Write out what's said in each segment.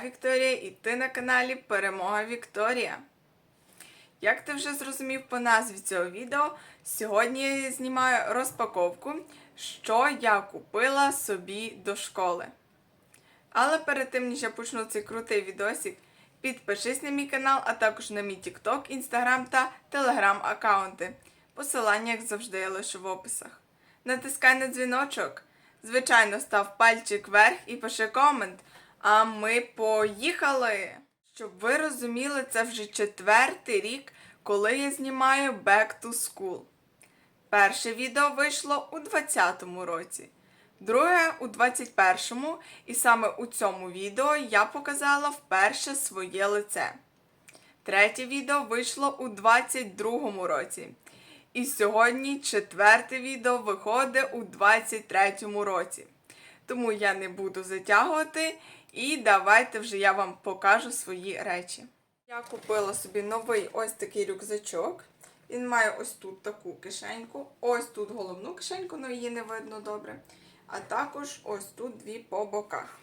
Вікторія і ти на каналі Перемога Вікторія. Як ти вже зрозумів по назві цього відео, сьогодні я знімаю розпаковку, що я купила собі до школи. Але перед тим, ніж я почну цей крутий відосик, підпишись на мій канал, а також на мій TikTok, Instagram та Telegram аккаунти. Посилання, як завжди, я лишу в описах. Натискай на дзвіночок. Звичайно, став пальчик вверх і пиши комент. А ми поїхали! Щоб ви розуміли, це вже четвертий рік, коли я знімаю Back to School. Перше відео вийшло у 2020 році, друге у 2021, і саме у цьому відео я показала вперше своє лице. Третє відео вийшло у 22 році. І сьогодні четверте відео виходить у 23 році. Тому я не буду затягувати і давайте вже я вам покажу свої речі. Я купила собі новий ось такий рюкзачок. Він має ось тут таку кишеньку, ось тут головну кишеньку, але її не видно добре. А також ось тут дві по боках.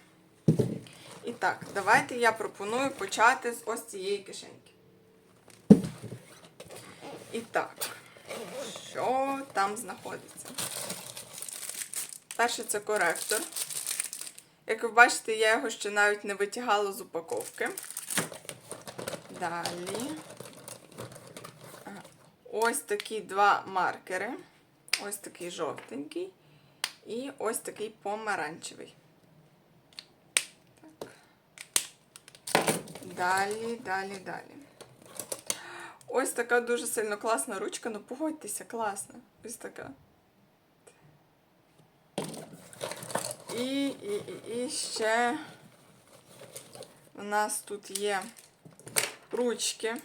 І так, давайте я пропоную почати з ось цієї кишеньки. І так, що там знаходиться? Перше це коректор. Як ви бачите, я його ще навіть не витягала з упаковки. Далі. Ось такі два маркери. Ось такий жовтенький і ось такий помаранчевий. Так. Далі, далі, далі. Ось така дуже сильно класна ручка, ну погодьтеся, класна. Ось така. І, і, і, ще у нас тут є ручки.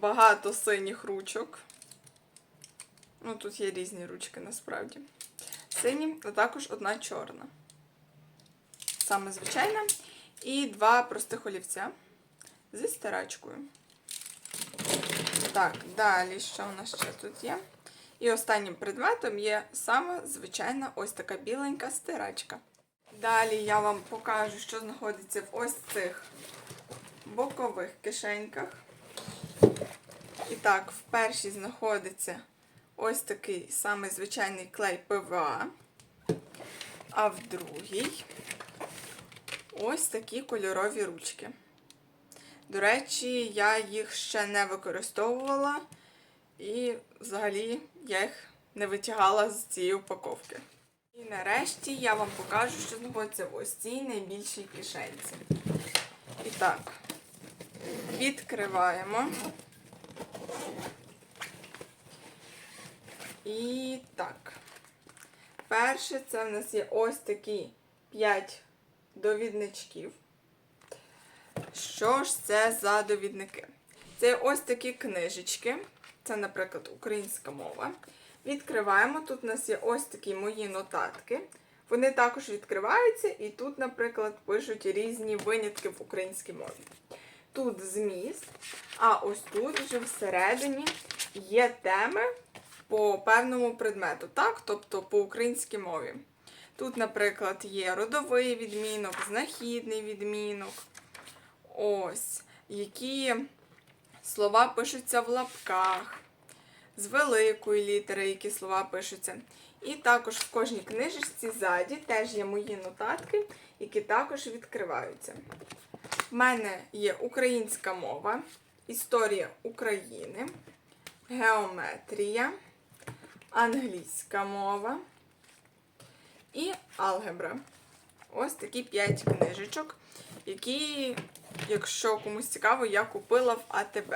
Багато синіх ручок. Ну, тут є різні ручки насправді. Сині, а також одна чорна. Саме звичайна. І два простих олівця зі стирачкою. Так, далі, що у нас ще тут є? І останнім предметом є саме звичайна ось така біленька стирачка. Далі я вам покажу, що знаходиться в ось цих бокових кишеньках. І так, в першій знаходиться ось такий самий звичайний клей ПВА, а в другій ось такі кольорові ручки. До речі, я їх ще не використовувала, і взагалі я їх не витягала з цієї упаковки. І нарешті я вам покажу, що знаходиться в ось цій найбільшій кишенці. І так, відкриваємо. І так. Перше, це в нас є ось такі 5 довідничків. Що ж це за довідники? Це ось такі книжечки. Це, наприклад, українська мова. Відкриваємо. Тут у нас є ось такі мої нотатки. Вони також відкриваються, і тут, наприклад, пишуть різні винятки в українській мові. Тут зміст, а ось тут вже всередині є теми по певному предмету, так? тобто по українській мові. Тут, наприклад, є родовий відмінок, знахідний відмінок. Ось, які слова пишуться в лапках, з великої літери, які слова пишуться. І також в кожній книжечці ззаді теж є мої нотатки, які також відкриваються. В мене є українська мова, історія України, геометрія, англійська мова і алгебра. Ось такі 5 книжечок, які, якщо комусь цікаво, я купила в АТБ.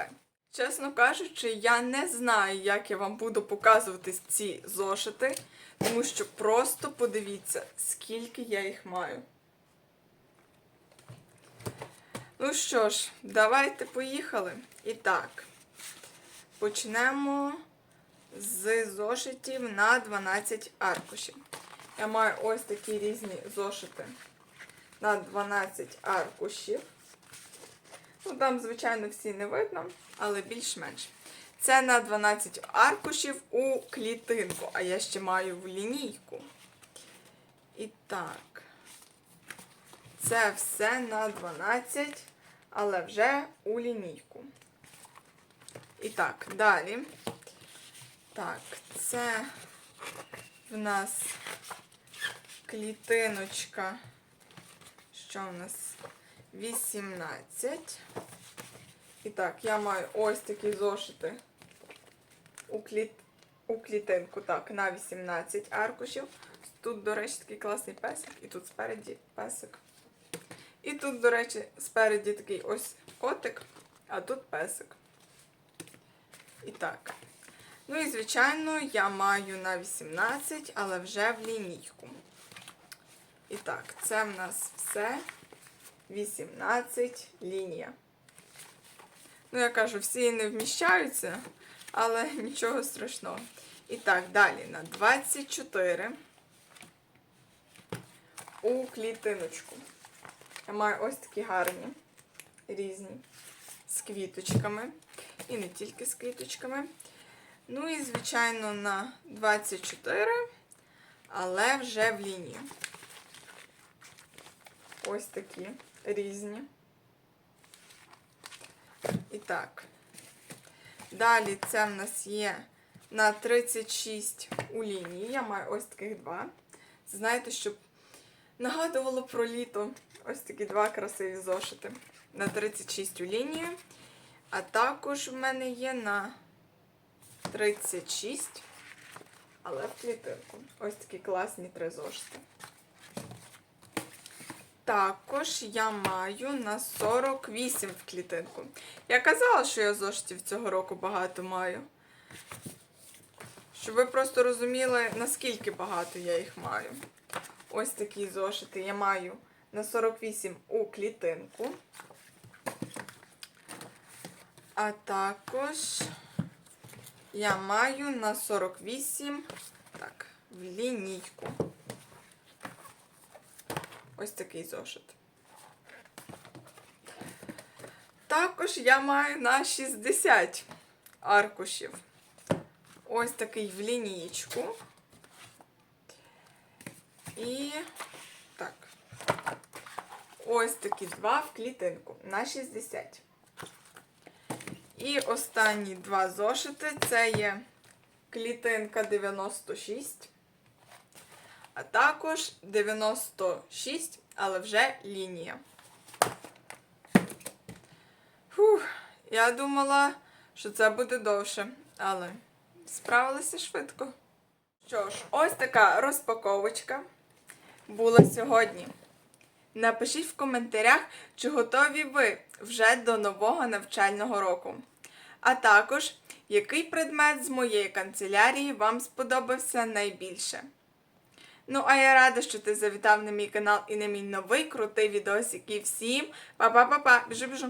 Чесно кажучи, я не знаю, як я вам буду показувати ці зошити, тому що просто подивіться, скільки я їх маю. Ну що ж, давайте поїхали. І так, почнемо з зошитів на 12 аркушів. Я маю ось такі різні зошити на 12 аркушів. Ну, там, звичайно, всі не видно, але більш-менш. Це на 12 аркушів у клітинку, а я ще маю в лінійку. І так, Це все на 12, але вже у лінійку. І так, далі. Так, це в нас клітиночка. Що в нас? 18. І так, я маю ось такі зошити у, кліт... у клітинку, так, на 18 аркушів. Тут, до речі, такий класний песик, і тут спереді песик. І тут, до речі, спереді такий ось котик, а тут песик. І так. Ну і, звичайно, я маю на 18, але вже в лінійку. І так, це в нас все 18 лінія. Ну, я кажу, всі не вміщаються, але нічого страшного. І так, далі на 24 у клітиночку. Я маю ось такі гарні, різні, з квіточками. І не тільки з квіточками. Ну і, звичайно, на 24, але вже в лінію. Ось такі різні. І так. Далі це в нас є на 36 у лінії. Я маю ось таких два. Знаєте, щоб нагадувало про літо. Ось такі два красиві зошити. На 36 у лінію. А також в мене є на 36, але в клітинку. Ось такі класні три зошити. Також я маю на 48 в клітинку. Я казала, що я зошитів цього року багато маю. Щоб ви просто розуміли, наскільки багато я їх маю. Ось такі зошити я маю на 48 у клітинку. А також я маю на 48 так, в лінійку. Ось такий зошит. Також я маю на 60 аркушів. Ось такий в лінієчку. І так. Ось такі два в клітинку на 60. І останні два зошити це є клітинка 96, а також 96, але вже лінія. Фух, я думала, що це буде довше, але справилася швидко. Що ж, ось така розпаковочка була сьогодні. Напишіть в коментарях, чи готові ви вже до нового навчального року. А також, який предмет з моєї канцелярії вам сподобався найбільше. Ну, а я рада, що ти завітав на мій канал і на мій новий крутий відосик. І всім па-па-па-па! Біжу, біжу!